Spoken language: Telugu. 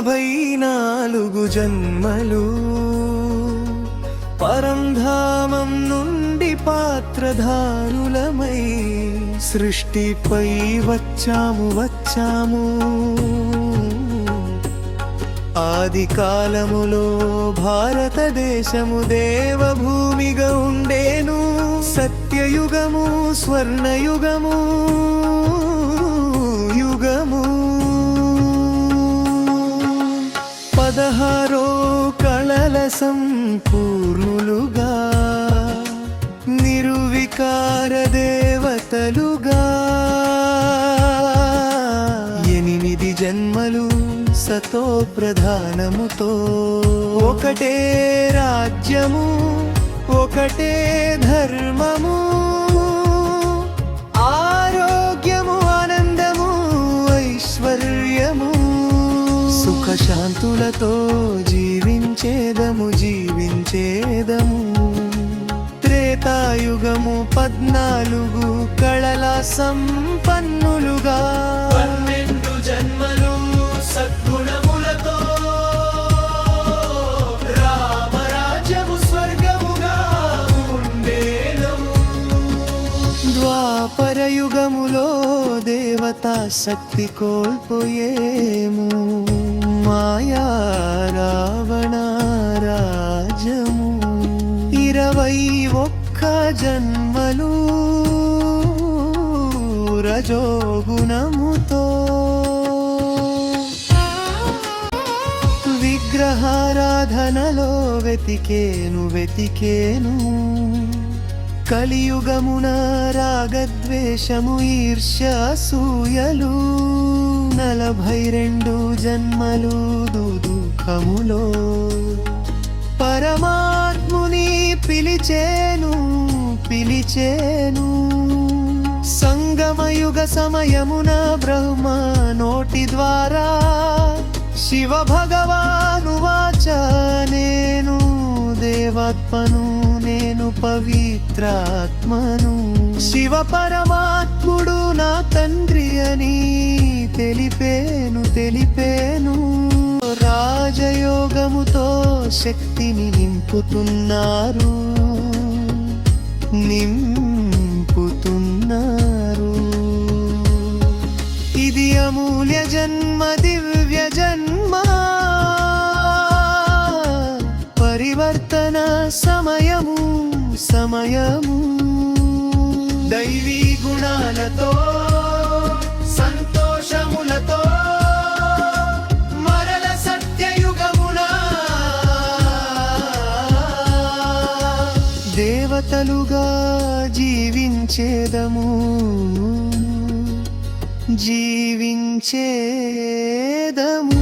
నలభై నాలుగు జన్మలు. పరంధామం నుండి పాత్రధారులమై సృష్టిపై వచ్చాము వచ్చాము. ఆది కాలములో భారతదేశము దేవభూమిగా ఉండేను. సత్యయుగము స్వర్ణయుగము. పదహారో కళల సంపూర్ణులుగా నిరువికార దేవతలుగా. ఎనిమిది జన్మలు సతో ప్రధానముతో ఒకటే రాజ్యము ఒకటే ధర్మము. సుఖ శాంతులతో జీవించేదము జీవించేదము. త్రేతాయుగము పద్నాలుగు కళల సంపన్నులుగా. పన్నెండు జన్మలు సద్గుణములతో రామరాజ్యము స్వర్గముగా ఉండేదము. ద్వాపరయుగములో దేవతా శక్తి కోల్పోయేము. మాయా రావణ రాజము. ఇరవై ఒక్క జన్మలు రజోగుణముతో. విగ్రహారాధనలో వెతికేను వెతికేను. కలియుగమున రాగద్వేషము ఈర్ష్య సూయలు. నలభై రెండు జన్మలు దుఃఖములో పరమాత్ముని పిలిచేను పిలిచేను. సంగమయుగ సమయమున బ్రహ్మ నోటి ద్వారా శివ భగవాను వాచ నేను దేవాత్మను నేను పవిత్రాత్మను. శివ పరమాత్ముడు నా తండ్రి అని తెలిపేను తెలిపేను. రాజయోగముతో శక్తిని నింపుతున్నారు. నింపుతున్నారు. ఇది అమూల్య జన్మ దివ్య జన్మ. పరివర్తన సమయ సమయము దైవీ గుణాలతో సంతోషములతో మరల సత్యయుగమున దేవతలుగా జీవించేదము జీవించేదము.